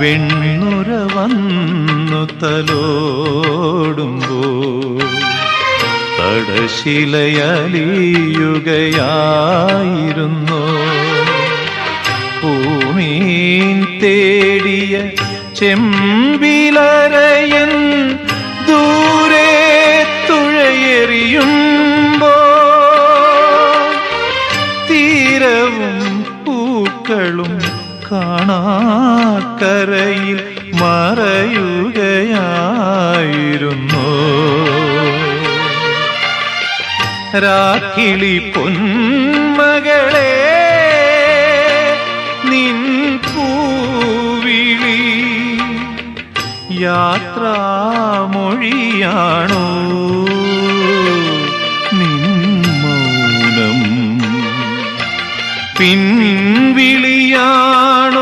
വെണ്ണുര വന്നു തടശിലയലിയുകയായിരുന്നു. ഭൂമീൻ തേടിയ ചെമ്പിലറയൻ ദൂരെ തുഴയെറിയുമ്പോ തീരവും പൂക്കളും കാണാക്കരയിൽ മറയുകയായിരുന്നു. രാക്കിളി പൊന്മകളെ നിൻ പൂവിളി യാത്രാമൊഴിയാണോ? പിൻവിളിയാണ്